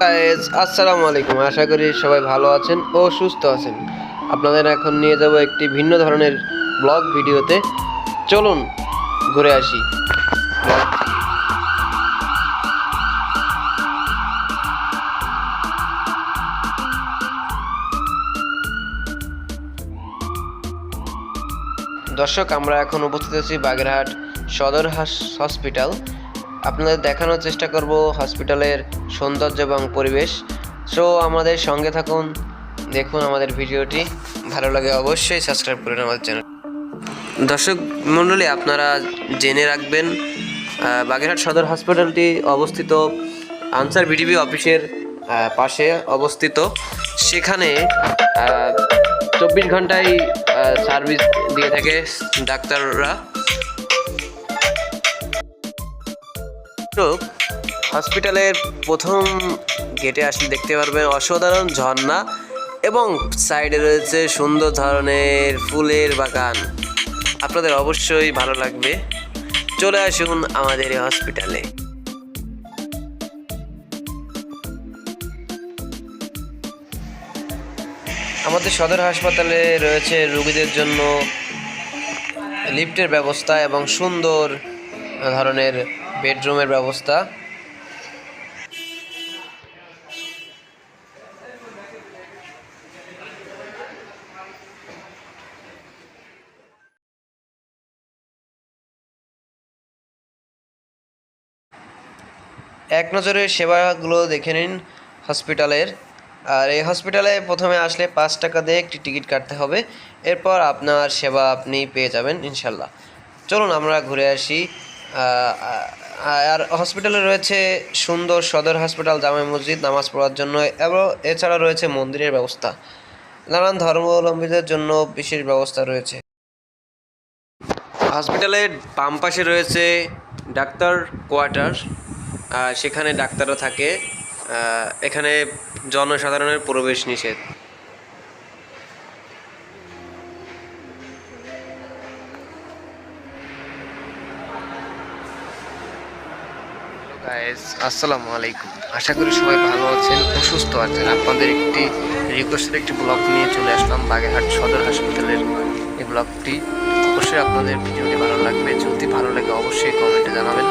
Guys আসসালামু আলাইকুম। আশা করি সবাই ভালো আছেন ও সুস্থ আছেন। আপনাদের এখন নিয়ে যাব একটি ভিন্ন ধরনের ব্লগ ভিডিওতে। চলুন, ঘুরে আসি। দর্শক, আমরা এখন উপস্থিত আছি বাগেরহাট সদর হাস- হসপিটাল আপনাদের দেখানোর চেষ্টা করব হসপিটালের সৌন্দর্য এবং পরিবেশ। সো আমাদের সঙ্গে থাকুন, দেখুন আমাদের ভিডিওটি। ভালো লাগে অবশ্যই সাবস্ক্রাইব করুন আমাদের চ্যানেল দর্শক মণ্ডলী আপনারা জেনে রাখবেন বাগেরহাট সদর হসপিটালটি অবস্থিত আনসার বিডিবি অফিসের পাশে অবস্থিত। সেখানে চব্বিশ ঘন্টায় সার্ভিস দিয়ে থাকে ডাক্তাররা। তো হসপিটালের প্রথম গেটে আসলে দেখতে পারবেন অসাধারণ ঝর্ণা এবং সাইডে রয়েছে সুন্দর ধরনের ফুলের বাগান। আপনাদের অবশ্যই ভালো লাগবে। চলে আসুন আমাদের এই হসপিটালে। আমাদের সদর হাসপাতালে রয়েছে রোগীদের জন্য লিফটের ব্যবস্থা এবং সুন্দর ধরনের বেডরুমের ব্যবস্থা। এক নজরে সেবাগুলো দেখে নিন হসপিটালের। আর এই হসপিটালে প্রথমে আসলে পাঁচ টাকা দিয়ে একটি টিকিট কাটতে হবে। এরপর আপনার সেবা আপনি পেয়ে যাবেন ইনশাল্লাহ। চলুন আমরা ঘুরে আসি আর হসপিটালে রয়েছে সুন্দর সদর হসপিটাল জামা মসজিদ, নামাজ পড়ার জন্য এবং এছাড়া রয়েছে মন্দিরের ব্যবস্থা। নানান ধর্মাবলম্বীদের জন্য বিশেষ ব্যবস্থা রয়েছে। হসপিটালের বাম পাশে রয়েছে ডাক্তার কোয়ার্টার সেখানে ডাক্তাররা থাকে। এখানে জনসাধারণের প্রবেশ নিষেধ। গাইস আসসালামু আলাইকুম। আশা করি সবাই ভালো আছেন অসুস্থ আছেন। আপনাদের একটি রিকোয়েস্টের একটি ব্লগ নিয়ে চলে আসলাম বাগেরহাট সদর হাসপাতালের। এই ব্লগটি অবশ্যই আপনাদের ভিডিওটি ভালো লাগবে। যদি ভালো লাগে অবশ্যই কমেন্টে জানাবেন।